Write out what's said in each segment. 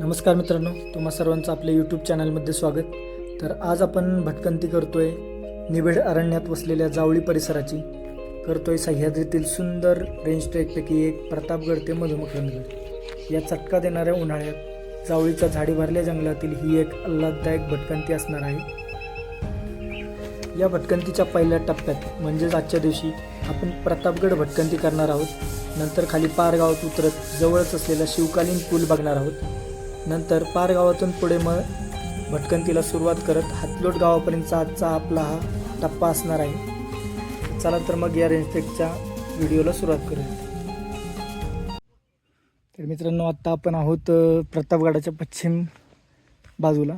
नमस्कार मित्रांनो तुम्हा सर्वांचं आपल्या यूट्यूब चॅनलमध्ये स्वागत. तर आज आपण भटकंती करतोय निबिड अरण्यात वसलेल्या जावळी परिसराची. करतोय सह्याद्रीतील सुंदर रेंज ट्रेकपैकी एक प्रतापगड ते मधुमकरंदगड या चटका देणाऱ्या उन्हाळ्यात जावळीच्या झाडी भरल्या जंगलातील ही एक आल्हाददायक भटकंती असणार आहे. या भटकंतीच्या पहिल्या टप्प्यात म्हणजेच आजच्या दिवशी आपण प्रतापगड भटकंती करणार आहोत. नंतर खाली पारगावात उतरत जवळच असलेला शिवकालीन पूल बघणार आहोत. नंतर पार गावातून पुढे मग भटकंतीला सुरुवात करत हातलोट गावापर्यंतचा आजचा आपला हा टप्पा असणार आहे. चला तर मग या रेंजटेकच्या व्हिडिओला सुरुवात करूया. तर मित्रांनो आत्ता आपण आहोत प्रतापगडाच्या पश्चिम बाजूला.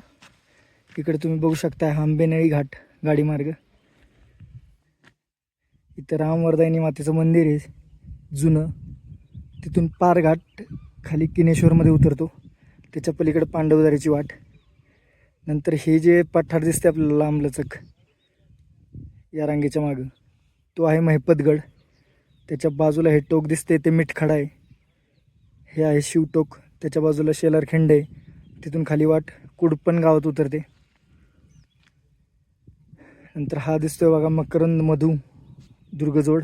इकडे तुम्ही बघू शकता आंबेनळी घाट गाडी मार्ग. इथं रामवरदायनी मातेचं मंदिर आहे जुनं. तिथून पारघाट खाली किनेश्वरमध्ये उतरतो. त्याच्या पलीकडे पांडवदारीची वाट. नंतर हे जे पठार दिसते आपल्याला लांबलचक या रांगेच्या मागं तो आहे महिपतगड. त्याच्या बाजूला हे टोक दिसते ते मिठखडा आहे. हे आहे शिवटोक त्याच्या बाजूला शेलारखिंड आहे. तिथून खाली वाट कुडपण गावात उतरते. नंतर हा दिसतोय बघा मकरंद मधू दुर्गजोड.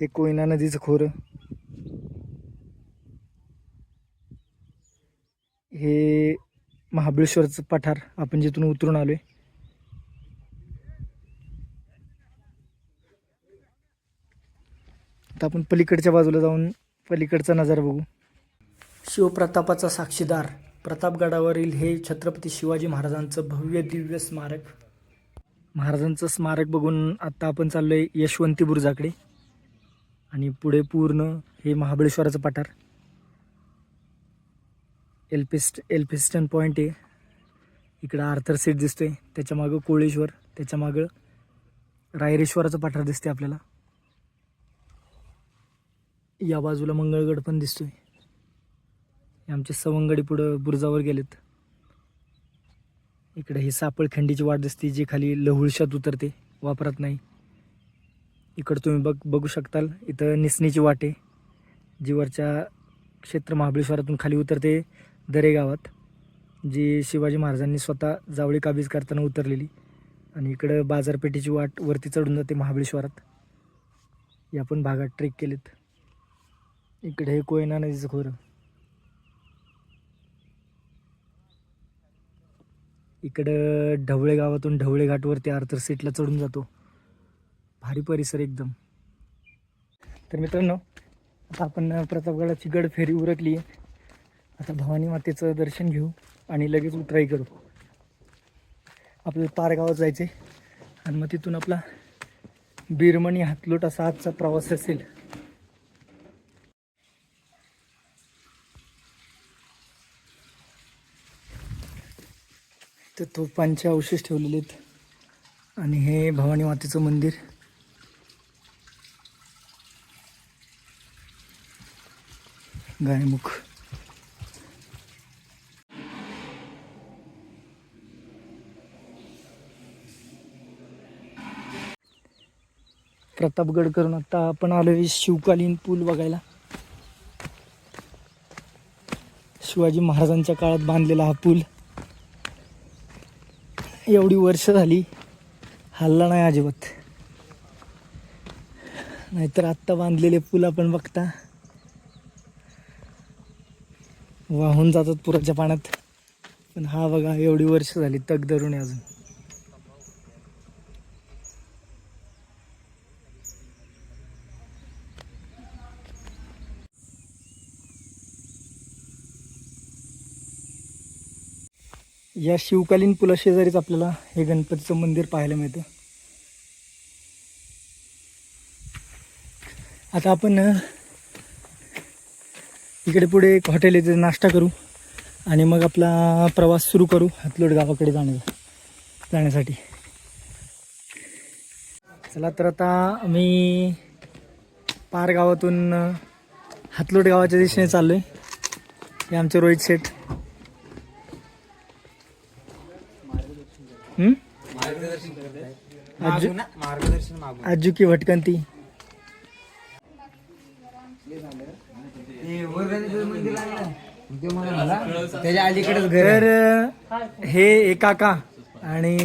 हे कोयना नदीचं खोरं. हे महाबळेश्वरचं पठार आपण जिथून उतरून आलोय. आता आपण पलीकडच्या बाजूला जाऊन पलीकडचा नजारा बघू. शिवप्रतापाचा साक्षीदार प्रतापगडावरील हे छत्रपती शिवाजी महाराजांचं भव्य दिव्य स्मारक. महाराजांचं स्मारक बघून आत्ता आपण चाललोय यशवंती बुरुजाकडे. आणि पुढे पूर्ण हे महाबळेश्वराचं पठार. एल्फिस्ट एल्फिस्टन पॉईंट आहे. इकडं आर्थर सीट दिसतो आहे त्याच्यामागं कोळेश्वर त्याच्यामागं रायरेश्वराचं पठार दिसते आपल्याला. या बाजूला मंगळगड पण दिसतो आहे आमचे सवंगडी पुढं बुरुजावर गेलेत. इकडे ही सापळखंडीची वाट दिसते जी खाली लहुळशात उतरते वापरत नाही. इकडं तुम्ही बघ बघू शकताल इथं निसणीची वाट आहे. जी वरच्या क्षेत्र महाबळेश्वरातून खाली उतरते. दरे गावात जी शिवाजी महाराजांनी स्वतः जावळी काबीज करताना उतरलेली आणि इकडं बाजारपेठेची वाट वरती चढून जाते महाबळेश्वरात. या पण भागात ट्रेक केलेत. इकडे हे कोयना नदीचं खोरं. इकडं ढवळे गावातून ढवळे घाटवरती आर्थर सीटला चढून जातो. भारी परिसर एकदम. तर मित्रांनो आता आपण प्रतापगडाची गड फेरी उरकली. आहे आता भवानी मातेचं दर्शन घेऊ आणि लगेच उतराई करू. आपल्याला पारगावात जायचे आणि मग तिथून आपला बिरमणी हातलोट असा आजचा प्रवास असेल. तर तोफांचे अवशेष ठेवलेले आहेत. आणि हे भवानी मातेचं मंदिर. गायमुख. प्रतापगड करून आता आपण आलोय शिवकालीन पूल बघायला. शिवाजी महाराजांच्या काळात बांधलेला हा पूल. एवढी वर्ष झाली हल्ला नाही अजिबात. नाहीतर आत्ता बांधलेले पूल आपण बघता. वाहून जातात पुराच्या पाण्यात. पण हा बघा एवढी वर्ष झाली तग धरून अजून. या शिवकालीन पुलाशेजारीच आपल्याला हे गणपतीचं मंदिर पाहायला मिळतं. आता आपण इकडे पुढे एक हॉटेल येथे नाश्ता करू आणि मग आपला प्रवास सुरू करू हातलोड गावाकडे जाण्या जाण्यासाठी. चला तर आता आम्ही पार गावातून हातलोट गावाच्या दिशेने चाललो आहे हे आमचे रोहित शेठ. आजू मार्गदर्शन मागून आजू की भटकंती. त्याच्या अलीकडेच घर हे एक काका आणि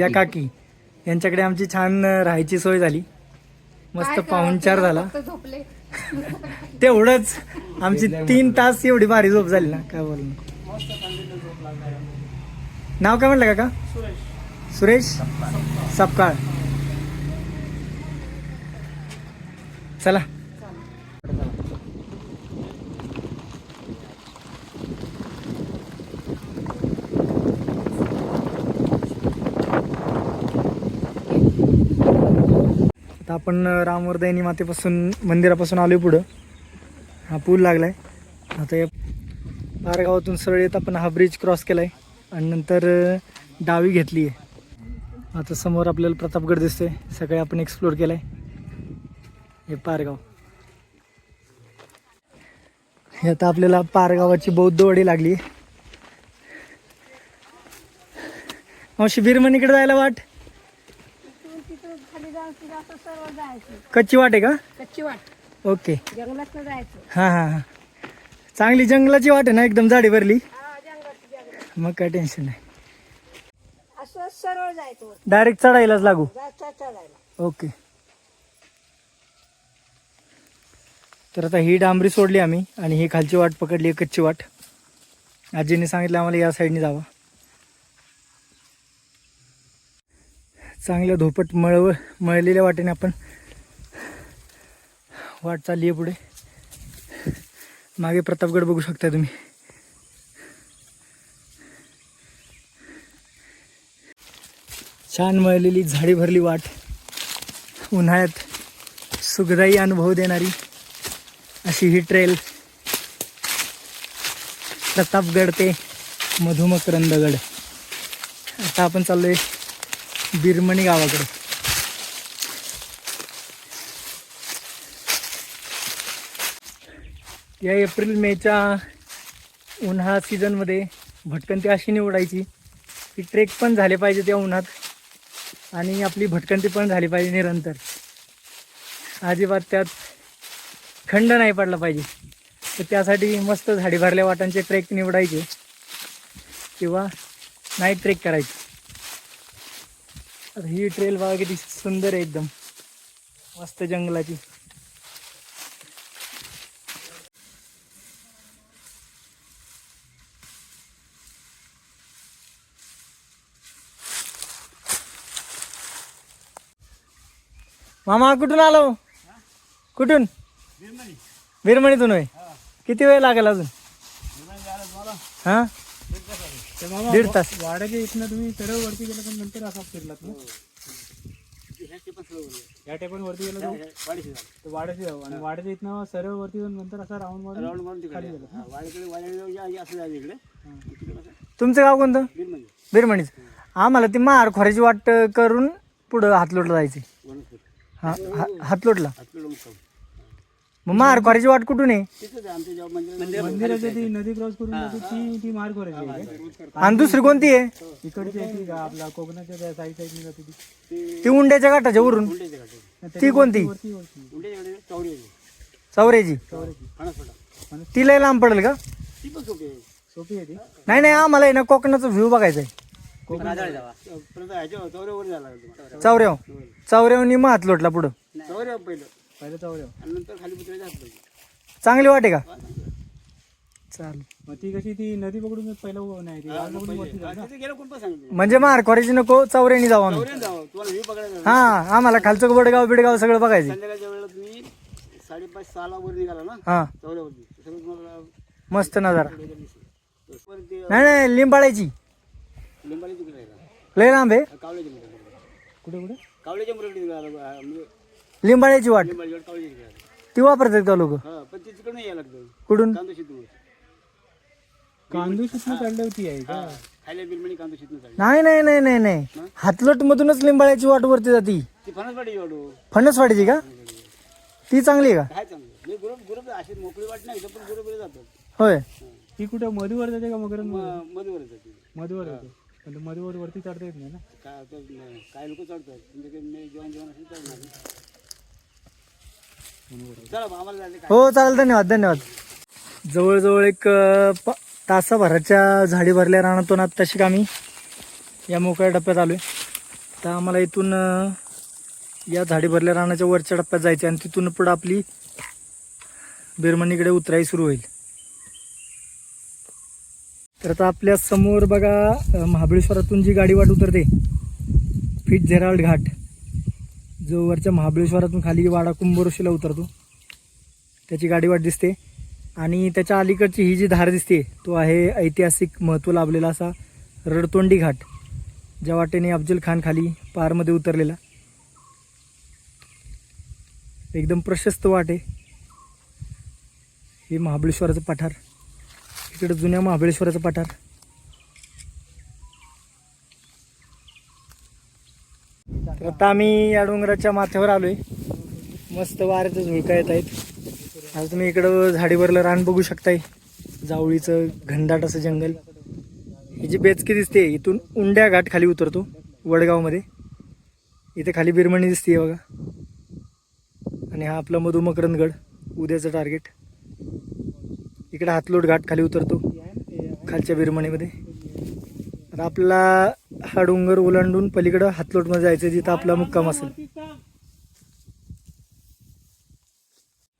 या काकी. यांच्याकडे आमची छान राहायची सोय झाली. मस्त पाहुणचार झाला. तेवढंच आमची तीन तास एवढी भारी झोप झाली ना काय बोल नाव काय म्हटलं काका? सुरेश सपकाळ. चला. आता आपण रामवर्दयनी मातेपासून मंदिरापासून आलोय पुढं. हा पूल लागलाय. आता या पारगावातून सरळ येत आपण हा ब्रिज क्रॉस केलाय. आणि नंतर डावी घेतली आहे आता समोर आपल्याला प्रतापगड दिसतोय. सगळे आपण एक्सप्लोर केलाय. हे पारगाव. हे आता आपल्याला पारगावाची बौद्धवाडी लागली. मावशी बिरमणीकडे जायला वाट. कच्ची वाट आहे का? कच्ची वाट. ओके. जंगलात जायचं. हां हां हां. चांगली जंगलाची वाट आहे ना एकदम जाडी भरली. हा मग काय टेन्शन नाही. सरळ जायचं डायरेक्ट चढायलाच लागू. चढायला. ओके तर आता ही डांबरी सोडली आम्ही आणि ही खालची वाट पकडली आहे कच्ची वाट. आजीने सांगितलं आम्हाला या साईडने जावा. चांगल्या धोपट मळव मळलेल्या वाटेने आपण वाट चालली आहे पुढे. मागे प्रतापगड बघू शकता तुम्ही. छान मळलेली झाडी भरली वाट. उन्हाळ्यात सुखदायी अनुभव देणारी अशी ही ट्रेल प्रतापगड ते मधुमकरंदगड आता आपण चाललोय बिरमणी गावाकडे. या एप्रिल मेच्या उन्हाळा सीझनमध्ये भटकंती अशी निवडायची की ट्रेक पण झाले पाहिजे त्या उन्हात. आणि आपली भटकंती पण झाली पाहिजे निरंतर. अजिबात त्यात खंड नाही पडला पाहिजे. तर त्यासाठी मस्त झाडी भरल्या वाटांचे ट्रेक निवडायचे. किंवा नाईट ट्रेक करायचे. ही ट्रेल बघा किती सुंदर आहे एकदम. मस्त जंगलाची. मामा कुठून आलो? कुठून? बिरमणीतून होय. किती वेळ लागेल अजून? हा? दीड तास. वाड्याच्या इथनं तुम्ही सरळ वरती गेला पण नंतर असा फिरलात ना? या वरती गेला तो तर वाड्याची जाऊ. आणि वाड्याच्या इथनं सरळ वरती जाऊन नंतर असा राऊंड मारून खाली गेला. तुमचं गाव कोणतं? बिरमणीच आम्हाला ती महार खोऱ्याची वाट करून पुढं हातलोटला जायचे. हा हा- हातलोटला मग महार खोऱ्याची वाट कुठून आहे? ती नदी क्रॉस करून जाते ती ती मार्ग करायची आहे? आणि दुसरी कोणती आहे? इकडची आहे ती का आपला कोकणाच्या साईड साईडने जाते ती. ती उंड्याच्या घाटाच्या वरून? ती कोणती? वरती वरती. चौऱ्याची. ती लय लांब पडेल का? सोपी आहे. ती. नाही नाही आम्हाला आहे ना कोकणाचा व्ह्यू बघायचा आहे. चौऱ्याव चौऱ्यावनी मग हातलोटला पुढं. पहिलं. चौऱ्या चांगली वाटे का? चालेल मग ती कशी ती नदी पकडून पहिलं व- नाही ती वाट पकडून वरती जाते ना. म्हणजे मार खोऱ्याची नको चौऱ्यानी जाऊ आम्ही. हा आम्हाला खालचं बडगाव बिडगाव सगळं बघायचं. संध्याकाळच्या वेळेला तुम्ही साडेपाच सहाला वर निघाला ना? हा. चौऱ्यावरती. सगळं तुम्हाला मस्त नजारा. ते नाही नाही लिंबाळ्याची. लिंबाली तिकडे आहे का? लय लांब आहे? कुठे कुठे? तिकडे आलं म्हणजे लिंबाळ्याची वाट. लिंबाली वाट कावल्याच्या तिकडे आलं. ती वापरतात का लोक? हा पण ते तिकडे नाही यायला लागतं. कुठून? कांदो शिकून होती आहे का? खायला बिलमणी कांदो शितून चालली. नाही नाही नाही नाही नाही. हातलोट मधूनच लिंबाळ्याची वाट वरती जाती. ती फणस वाटी वाढू फणसवाडीची का? ती चांगली आहे का? काय चांगलं. मी ग्रुप ग्रुप अशी मोकळी वाट नाही पण ग्रुप जातात होय. ती कुठे मधुवर जाते का मकर मग मधुवर जाते. मधुवर जाते. पण ते मधुवर वरती चढता येत नाही ना? काय आता काय लोक चढतात. म्हणजे काही जेवण जेवण असेल चढणार नाही. चला मग आम्हाला जायचं हो चालेल. धन्यवाद धन्यवाद. जवळजवळ एक अं, प तासाभराच्या झाडी भरल्या रानातून आत्ताशी आम्ही या मोकळ्या टप्प्यात आलो आहे तर आम्हाला इथून अं, या झाडी भरल्या रानाच्या वरच्या टप्प्यात जायचं आणि तिथून पुढं आपली बिरमणीकडे उतराई सुरू होईल. तर आता आपल्यासमोर बघा महाबळेश्वरातून जी गाडी वाट उतरते फिट झेराल्ड घाट. जो वरच्या महाबळेश्वरातून खाली वाडा कुंभोरशीला उतरतो त्याची गाडी वाट दिसते. आणि त्याच्या अलीकडची ही जी धार दिसते तो आहे ऐतिहासिक महत्त्व लाभलेला असा रडतोंडी घाट ज्या वाटेने अफजल खान खाली पारमध्ये उतरलेला. एकदम प्रशस्त वाट आहे. हे महाबळेश्वराचं पठार. तिकडे जुन्या महाबळेश्वराचं पठार. तर आता आम्ही या डोंगराच्या माथ्यावर आलोय. मस्त वाऱ्याचं झुळका येत आहेत. आज तुम्ही इकडं झाडीवरलं रान बघू शकताय. जावळीचं घनदाट असं जंगल. ही जी बेचकी दिसते इथून उंड्या घाट खाली उतरतो वडगावमध्ये. इथे खाली बिरमणी दिसते बघा. आणि हा आपला मधुमकरंदगड उद्याचं टार्गेट इकडे हातलोट घाट खाली उतरतो खालच्या बिरमणीमध्ये आता आपला हा डोंगर ओलांडून पलीकडं हातलोटमध्ये जायचं जिथं आपला मुक्काम असेल.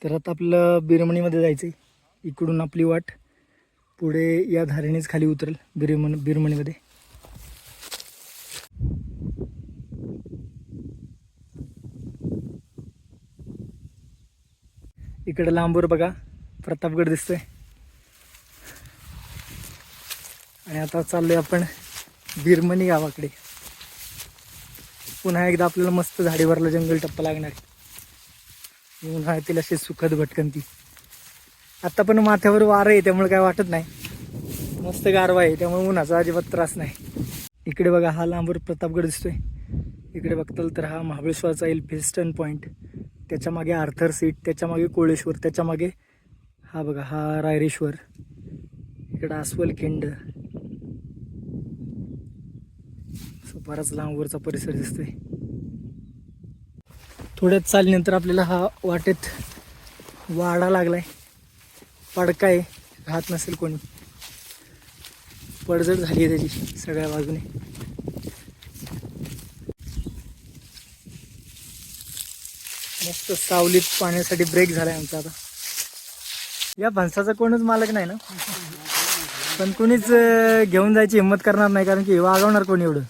तर आता आपलं बिरमणीमध्ये जायचं आहे इकडून आपली वाट पुढे या धारेनेच खाली उतरेल बिरमण बिरमणीमध्ये इकडं लांबवर बघा प्रतापगड दिसतोय. आणि आता चाललोय आपण बिरमणी गावाकडे. पुन्हा एकदा आपल्याला मस्त झाडीवरला जंगल टप्पा लागणार आहे. उन्हाळ्यातील अशी सुखद भटकंती. आता पण माथ्यावर वारं आहे त्यामुळे काय वाटत नाही. मस्त गारवा आहे त्यामुळे उन्हाचा अजिबात त्रास नाही. इकडे बघा हा लांबवर प्रतापगड दिसतोय. इकडे बघताल तर हा महाबळेश्वरचा येईल फेस्टन पॉईंट त्याच्यामागे आर्थर सीट त्याच्यामागे कोळेश्वर त्याच्यामागे हा बघा हा रायरेश्वर. इकडं अस्वल खिंड. बराच लांबवरचा परिसर दिसतोय. थोड्याच चालल्यानंतर आपल्याला हा वाटेत वाडा लागलाय. पडका आहे राहत नसेल कोणी. पडझड झाली आहे त्याची सगळ्या बाजूने. मस्त सावलीत पाण्यासाठी ब्रेक झालाय आमचा आता. या भन्साचा कोणच मालक नाही ना? पण कोणीच घेऊन जायची हिंमत करणार नाही कारण की वागवणार कोणी एवढं?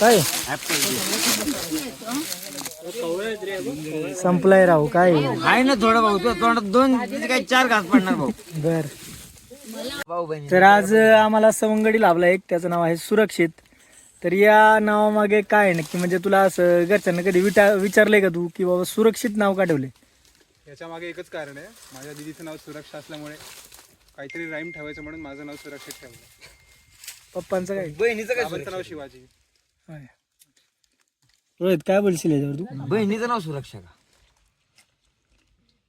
काय? संपलाय राहू काय? आहे ना थोडं भाऊ तो तोंडात दोन काय चार घास पडणार भाऊ. बर. भाऊ बहिणी. तर आज आम्हाला सवंगडी लाभला एक त्याचं नाव आहे सुरक्षित. तर या नावामागे काय नक्की? म्हणजे तुला असं घरच्यांना कधी विटा विचारलंय का तू की बाबा सुरक्षित नाव का ठेवले याच्या मागे एकच कारण आहे. माझ्या दिदीचं नाव सुरक्षा असल्यामुळे काहीतरी राईम ठेवायचं म्हणून माझं नाव सुरक्षित ठेवलं. पप्पांचं काय? बहिणीचं काय बाबांचं नाव शिवाजी. होय. रोहित काय बोलशील याच्यावर तू? बहिणीचं नाव सुरक्षा का?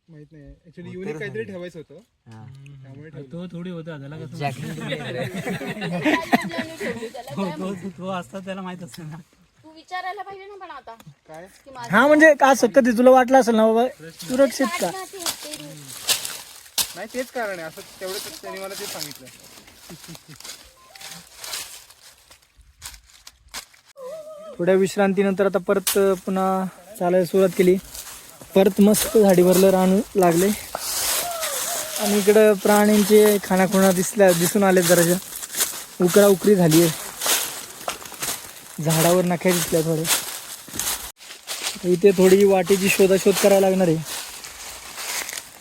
माहीत नाही. ऍक्च्युली युनिक काहीतरी ठेवायचं होतं. हा. त्यामुळे ठेवलं. तो थोडी होता त्याला कसं जॅकलिन तो- तो- तो असता त्याला माहीत असतं ना. विचारायला पाहिजे ना पण आता. की माझं हा म्हणजे असं कधी तुला वाटलं असेल ना बाबा? सुरक्षित का? ते-. नाही तेच कारण आहे. असं तेवढंच त्यांनी मला ते सांगितलं. थोड्या विश्रांतीनंतर आता परत पुन्हा चालायला सुरुवात केली. परत मस्त झाडीवरलं रान लागले. आणि इकडं प्राण्यांचे खानाखुणा दिसल्या दिसून आले जराशा. उकरा उकरी झाली आहे. झाडावर नख्या दिसल्या थोडे इथे थोडी वाटेची शोधाशोध करायला लागणार आहे.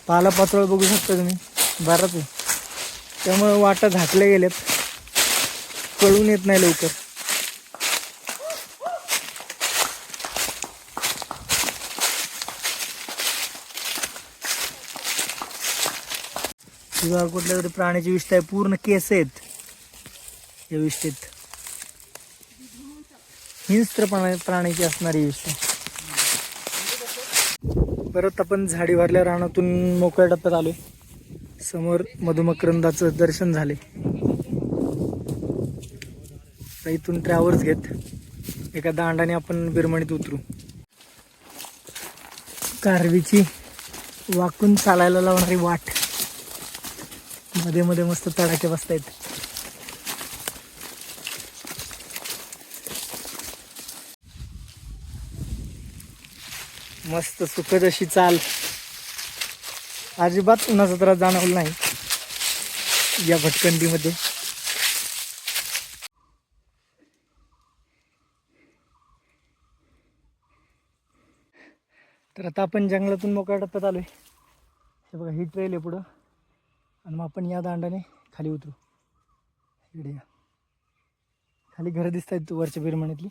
पाला बघू शकता तुम्ही. बराच आहे. त्यामुळे वाटा झाकल्या गेल्यात. कळून येत नाही लवकर. कुठल्या तरी प्राण्याची विष्ठा आहे पूर्ण केस आहेत. या विष्ठेत हिंस्त्र प्राणी प्राण्याची असणारी विष्ठा परत आपण झाडी भरल्या रानातून मोकळ्या टप्प्यात आलो समोर मधुमकरंदाचं दर्शन झाले इथून ट्रॅव्हल्स घेत एका दांडाने आपण बिरमणीत उतरू. कारवीची वाकून चालायला लावणारी वाट. मध्ये मध्ये मस्त तडाखे बसतायत. मस्त सुखद अशी चाल. अजिबात उन्हाचा त्रास जाणवला नाही. या भटकंडीमध्ये. तर आता आपण जंगलातून मोकळ्या टप्प्यात आलोय. हे बघा ही ट्रेल आहे पुढं. आणि मग आपण या दांडाने खाली उतरू. इकडे या. खाली घरं दिसत आहेत वरच्या बिरमणीतली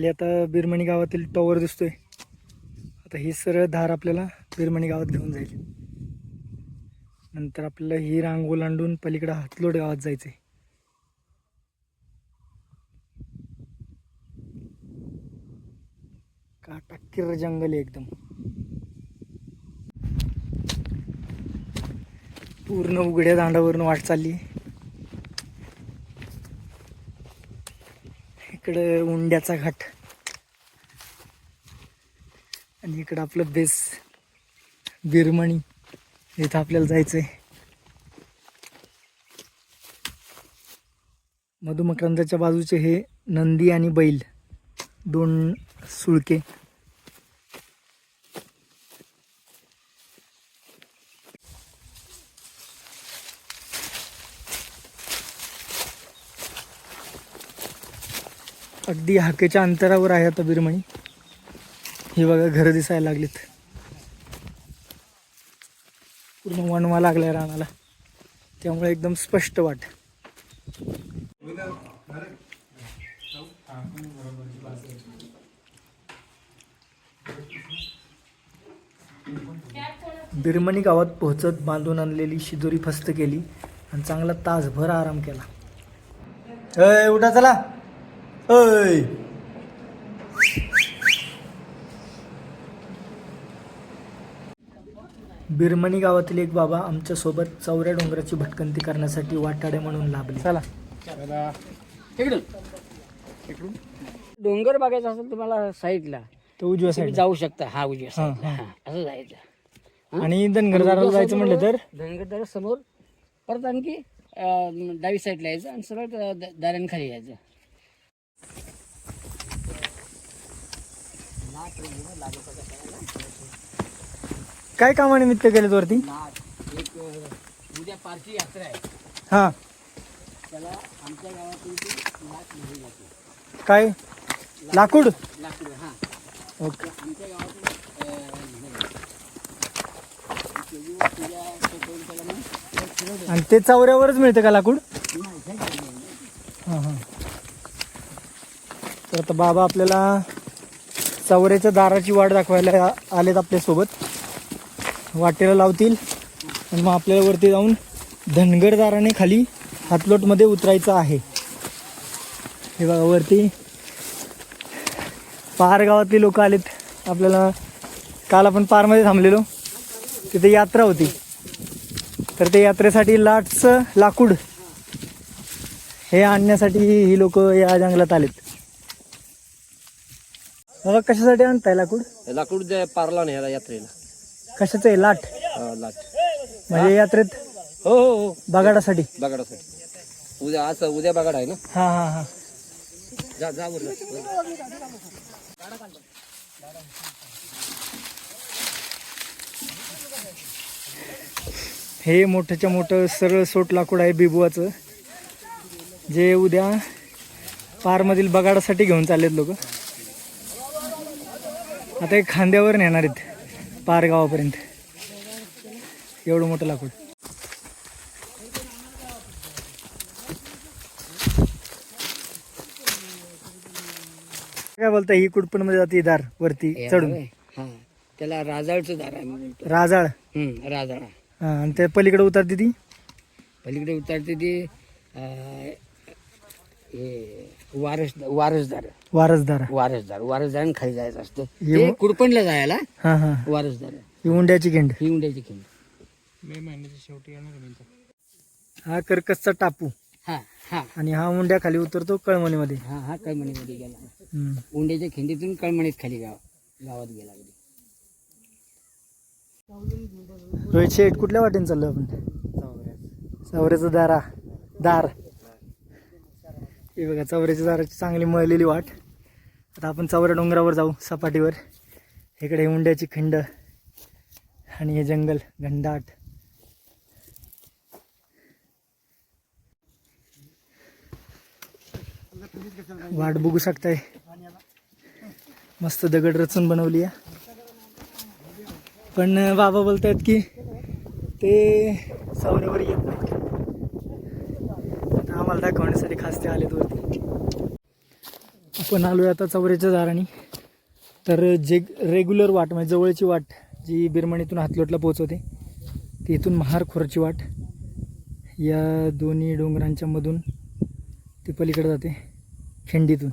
खाली आता बिरमणी गावातील टॉवर दिसतोय. आता ही सरळ धार आपल्याला बिरमणी गावात घेऊन जाईल. नंतर आपल्याला ही रांग ओलांडून पलीकडे हातलोड गावात जायचंय. काटाकिर जंगल आहे एकदम. पूर्ण उघड्या दांडावरून वाट चालली. इकडं उंड्याचा घाट. आणि इकडं आपलं बेस बिरमणी इथं आपल्याला जायचंय. मधुमक्रांताच्या बाजूचे हे नंदी आणि बैल दोन सुळके. अगदी हाकेच्या अंतरावर आहे आता बिरमणी. ही बघा घरं दिसायला लागलीत. पूर्ण वणवा लागलाय रानाला. त्यामुळे एकदम स्पष्ट वाट. बिरमणी गावात पोहोचत बांधून आणलेली शिदोरी फस्त केली आणि चांगला तासभर आराम केला. उठा चला. अय बिरमणी गावातील एक बाबा आमच्यासोबत चौऱ्या डोंगराची भटकंती करण्यासाठी वाटाडे म्हणून लाभले. चला. डोंगर बघायचा असेल तुम्हाला साईडला तो उजव्या तुम्ही साईड जाऊ शकता. हा उजव्या हा, हा, असं जायचं. आणि धनगरदाराला जायचं म्हटलं तर? धनगरदारा समोर परत आणखी अं, डावी साईडला यायचं आणि सरळ द- यायचं. काय कामानिमित्त गेलेत वरती? एक उद्या पारची यात्रा आहे हा. त्याला आमच्या गावातून ती जाते काय? लाकूड? लाकूड हा ओके. आमच्या गावातून अं, हे, पूजा करून त्याला मग ते फिरवलं. आणि ते चौऱ्यावरच मिळतं का लाकूड? नाही, हे नाही. हां हां. तर आता बाबा आपल्याला चवऱ्याच्या दाराची वाट दाखवायला आलेत आपल्यासोबत. वाटेला लावतील आणि मग आपल्याला वरती जाऊन धनगर दाराने खाली हातलोटमध्ये उतरायचं आहे. हे बघा वरती पार गावातली लोक आलेत. आपल्याला काल आपण पारमध्ये थांबलेलो. तिथे यात्रा होती. तर ते यात्रेसाठी लाटचं लाकूड हे आणण्यासाठी ही लोक या जंगलात आलेत. बाबा कशासाठी आणताय लाकूड? लाकूड पारला नाही ह्याला यात्रेला. कशाचं आहे? लाट? लाट. म्हणजे यात्रेत? हो हो हो. बगाडासाठी. बगाडासाठी. उद्या आज उद्या बगाड आहे ना? हा हा हा. जा जा बरं हे मोठ्याच्या मोठं सरळ सोट लाकूड आहे बिबुआचं जे उद्या पारमधील बगाडासाठी घेऊन चाललेत लोक. आता हे खांद्यावर नेणार आहेत पार गावापर्यंत. एवढं मोठं लाकूड. काय बोलता ही कुडपणमध्ये जाते दार वरती चढून. हा. त्याला राजाळचं दार आहे राजाळ? हम्म, राजाळा. हा आणि त्या पलीकडे उतरते ती? पलीकडे उतरते ती अं, हे वारस वारसदार. वारसदार. वारसदार. वारसदार आणि खाली जायचं असतं. हे कुरपणला जायला हा हा. वारसदार. ही उंड्याची खिंड. ही उंड्याची खिंड. मे महिन्याच्या शेवटी येणार आहे हा कर्कसचा टापू. हा हा. आणि हा उंड्या खाली उतरतो कळमणीमध्ये. हा हा कळमणीमध्ये गेला. हम्म. उंड्याच्या खिंडीतून कळमणीत खाली गाव गावात गेला कधी रोहित शेठ कुठल्या वाटेने चाललो आपण? चौऱ्याचं दारा. दार. हे बघा चवऱ्याच्या दाराची चांगली मळलेली वाट. आता आपण चौऱ्या डोंगरावर जाऊ सपाटीवर. इकडे उंड्याची खिंड आणि हे जंगल घनदाट. वाट बघू शकताय. मस्त दगड रचून बनवली आहे. पण बाबा बोलतायत की ते सौऱ्यावर येत नाही आम्हाला दाखवण्यासाठी खास ते आलेत वरती. आपण आलो आहे आता चवऱ्याच्या दाराने. तर जे रेग्युलर वाट म्हणजे जवळची वाट जी बिरमणीतून हातलोटला पोहोचवते ती इथून महारखोरची वाट. या दोन्ही डोंगरांच्या मधून ती पलीकडे जाते खिंडीतून.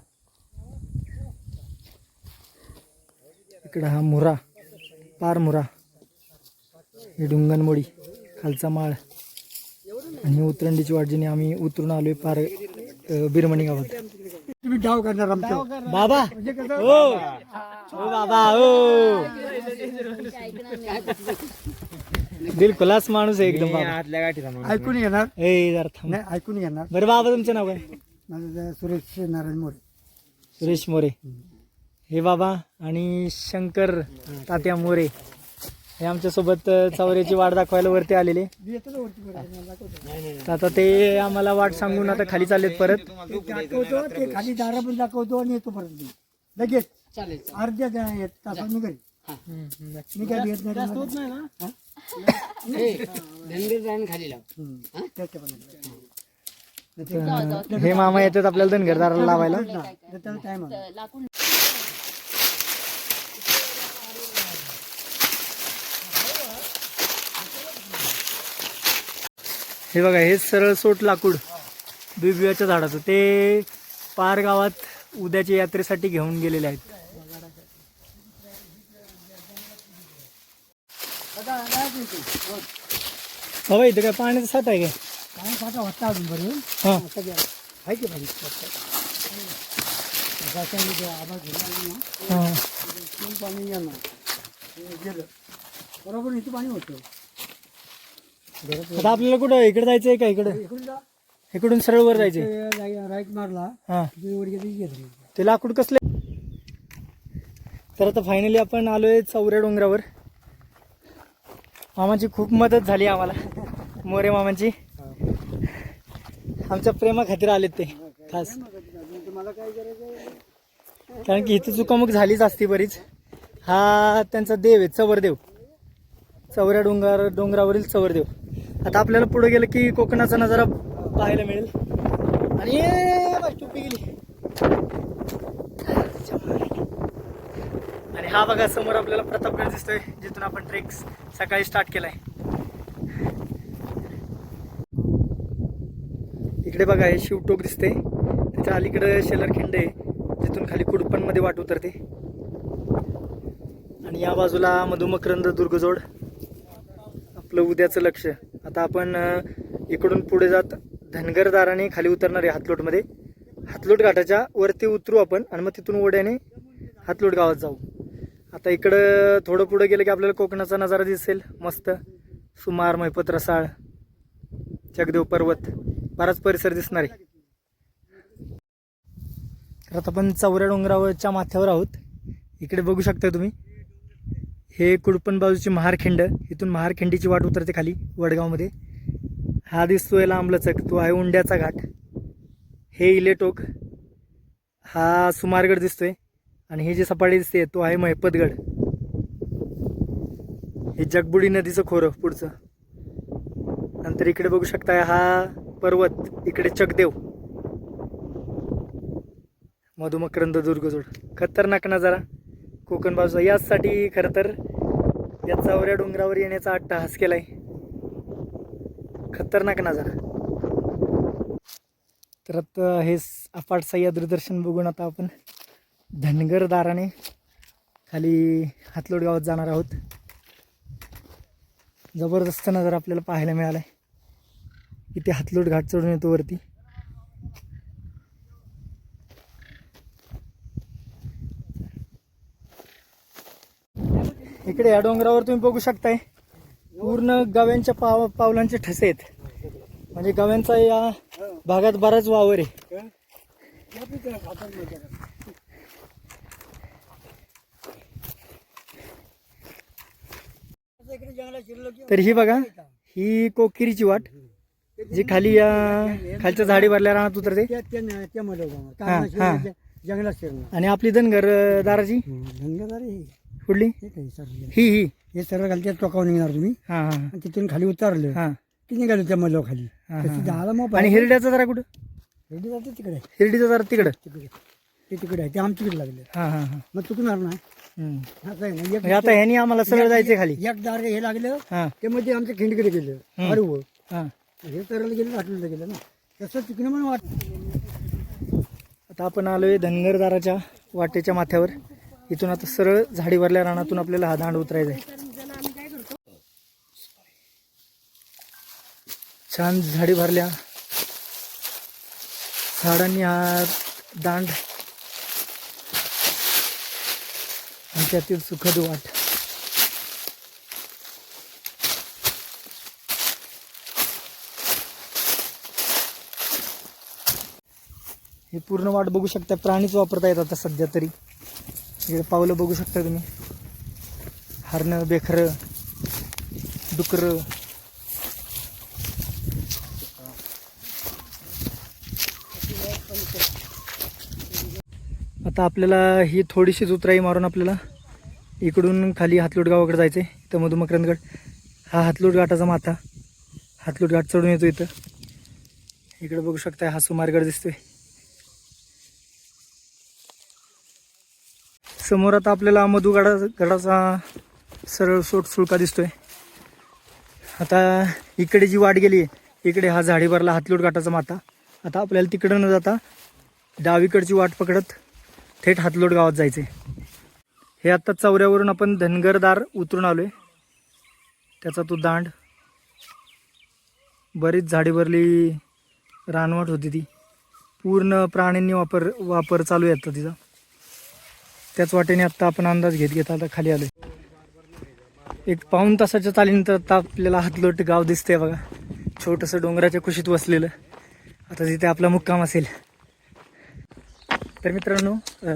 इकडं हा मुरा पार मुरा. ही डुंगनमोडी खालचा माळ. आणि उतरंडीची वाट जिने आम्ही उतरून आलो आहे पार बिरमणी गावात. तुम्ही डाव करणार आमच्या बाबा. हो. हो बाबा हो. बिलकुलाच माणूस आहे एकदम बाबा. आतल्या गाठी थांबून ऐकून घेणार ए जरा थांब. नाही ऐकून घेणार बरं बाबा तुमचं नाव काय? माझं सुरेश नारायण मोरे. सुरेश मोरे. हे बाबा आणि शंकर तात्या मोरे. हे आमच्यासोबत चौऱ्याची वाट दाखवायला वरती आलेले आता ते आम्हाला वाट सांगून आता खाली चाललेत परत दाखवतो ते खाली दारा पण दाखवतो आणि येतो परत. लगेच चालेल अर्ध्या घरी मी काय भेट नाही हा? खाली हे मामा येतात आपल्याला धनगरदाराला लावायला त्याला टाइम आहे हे बघा हे सरळ सोट लाकूड बिबियाच्या झाडाचं. ते पार गावात उद्याच्या यात्रेसाठी घेऊन गेलेले आहेत. बाबा इथं काय पाण्याचा साठ आहे काय? साठा होता अजून बरं. हा. आहे की तीन पाणी गेलं. बरोबर इथं पाणी होतं. आता आपल्याला कुठं इकडे जायचंय का इकडे? इकडून सरळ वर जायचंय. राई- राईट मारला. हा. ते लाकूड कसले? तर आता फायनली आपण आलोय चौऱ्या डोंगरावर. मामाची खूप मदत झाली आम्हाला. मोरे मामांची. आमच्या प्रेमा खातीर आलेत ते. खास. कारण की इथं चुकामुक झालीच असती बरीच. हा त्यांचा देव आहे चवरदेव. चौऱ्या डोंगर डोंगरावरील चवरदेव. आता आपल्याला पुढे गेलं की कोकणाचा नजारा पाहायला मिळेल. आणि टोपी गेली. आणि हा बघा समोर आपल्याला प्रतापगड दिसतोय जिथून आपण ट्रेक सकाळी स्टार्ट केलाय. इकडे बघा हे शिवटोक दिसते त्याच्या अलीकडे शेलरखिंड आहे जिथून खाली कुडपणमध्ये वाट उतरते. आणि या बाजूला मधुमकरंद दुर्गजोड. आपलं उद्याचं लक्ष. आता आपण इकडून पुढे जात धनगरदाराने खाली उतरणार आहे हातलोटमध्ये. हातलोट घाटाच्या वरती उतरू आपण आणि मग तिथून ओढ्याने हातलोट गावात जाऊ. आता इकडं थोडं पुढं गेलं की आपल्याला कोकणाचा नजारा दिसेल. मस्त. सुमार मैपत रसाळ. जगदेव पर्वत. बराच परिसर दिसणार आहे. तर आता आपण चौऱ्या डोंगरावरच्या माथ्यावर आहोत. इकडे बघू शकता तुम्ही. हे कुडपण बाजूची महारखिंड इथून महारखिंडीची वाट उतरते खाली वडगावमध्ये. हा दिसतोय लांबलचक तो आहे उंड्याचा घाट. हे इलेटोक हा सुमारगड दिसतोय. आणि ही जी सपाटी दिसते तो आहे महिपतगड हे जगबुडी नदीचं खोरं पुढचं. नंतर इकडे बघू शकता हा पर्वत इकडे चकदेव. मधुमकरंद दुर्गजोड. खतरनाक नजारा. कोकण बाजूचा. याचसाठी खरं तर या चौऱ्या डोंगरावर येण्याचा अट्टहास केलाय. खतरनाक नजारा. तर आता हे अफाट सह्याद्री दर्शन बघून आता आपण धनगर दाराने खाली हातलोड गावात जाणार आहोत. जबरदस्त नजर आपल्याला पाहायला मिळाला आहे इथे हातलोट घाट चढून येतो वरती. इकडे या डोंगरावर तुम्ही बघू शकताय. पूर्ण गव्यांच्या पाव पावलांचे ठसे आहेत. म्हणजे गव्यांचा या भागात बराच वावर आहे. तर ही बघा ही कोकिरीची वाट जी खाली या खालच्या झाडी भरल्या रानात उतरते. जंगलात आणि आपली धनगर अं, दाराची धनगर अरे कुठली? हे ही ही. हे सरळ खाली त्या टोकावर निघणार तुम्ही. हा हा. आणि तिथून खाली उतरलं. हा. की निघालो त्या मधल्या खाली. हा, हा, मग आणि हिरड्याचा जरा कुठं? रेडी जाते तिकडे. हिरडीचा जरा तिकडं. तिकडे. ते तिकडे आहे. ते आमच्याकडे लागले. हा हा हा. मग चुकणार नाही. हम्म. असं आहे ना म्हणजे आता ह्यानी आम्हाला सरळ जायचे खाली. एक दार हे लागलं. हा. ते मध्ये आमच्या खिंडकडे गेलं. अरे हो हा. हे सरळ गेलं आठवलं गेलं ना. तसं तिकडे मला वाटतं आता आपण आलोय धनगरदाराच्या वाटेच्या माथ्यावर. इथून आता सरळ झाडी भरल्या रानातून आपल्याला हा दांड उतरायचा आहे. छान झाडी भरल्या झाडांनी हा दांड आणि त्यातील सुखद वाट. हे पूर्ण वाट बघू शकता प्राणीच वापरता येतात आता सध्या तरी. इकडे पावलं बघू शकता तुम्ही. हरणं बेखरं डुकरं. आता आपल्याला ही थोडीशीच उतराई मारून आपल्याला इकडून खाली हातलोट गावाकडे जायचं आहे इथं मधुमकरंदगड हा हातलोट घाटाचा माथा. हातलोट घाट चढून येतो इथं. इकडे बघू शकता हा सुमारगड दिसतोय. समोर आता आपल्याला मधुगडा गडाचा सरळ सोट सुळका दिसतोय. आता इकडे जी वाट गेली इकडे हा झाडी भरला हातलोट घाटाचा माता आता आपल्याला तिकडं न जाता डावीकडची वाट पकडत थेट हातलोट गावात जायचे हे आता चौऱ्यावरून आपण धनगरदार उतरून आलोय. त्याचा तो दांड. बरीच झाडी भरली रानवट होती ती. पूर्ण प्राण्यांनी वापर वापर चालू आहे आता तिचा. त्याच वाटेने आत्ता आपण अंदाज घेत घेत आता खाली आलोय. एक पाऊण तासाच्या चालीनंतर आता आपल्याला हातलोट गाव दिसतंय बघा. छोटंसं डोंगराच्या कुशीत वसलेलं. आता तिथे आपला मुक्काम असेल. तर मित्रांनो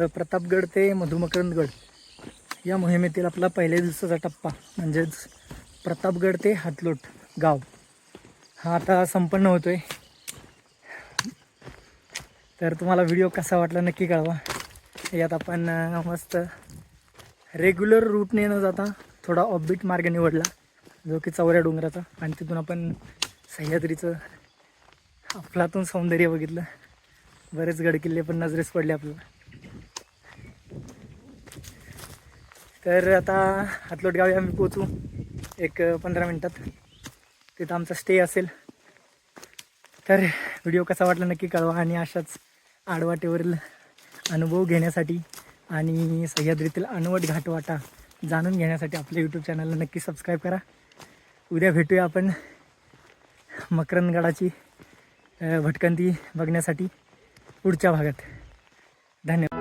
प्रतापगड ते मधुमकरंदगड या मोहिमेतील आपला पहिल्या दिवसाचा टप्पा म्हणजेच प्रतापगड ते हातलोट गाव. हा आता संपन्न होतोय. तर तुम्हाला व्हिडिओ कसा वाटला नक्की कळवा. यात आपण मस्त रेग्युलर रूटने न जाता थोडा ऑफबीट मार्ग निवडला जो की चौऱ्या डोंगराचा. आणि तिथून आपण सह्याद्रीचं अफलातून सौंदर्य बघितलं. बरेच गडकिल्ले पण नजरेस पडले आपल्याला. तर आता हातलोटगावी आम्ही पोचू एक पंधरा मिनटात. तिथं आमचा स्टे असेल. तर व्हिडिओ कसा वाटला नक्की कळवा. आणि अशाच आडवाटेवरील अनुभव घेण्यासाठी आणि सह्याद्रीतील अनवट घाटवाटा जाणून घेण्यासाठी आपल्या यूट्यूब चॅनलला नक्की सबस्क्राईब करा. उद्या भेटूया आपण मकरंदगडाची भटकंती बघण्यासाठी पुढच्या भागात. धन्यवाद.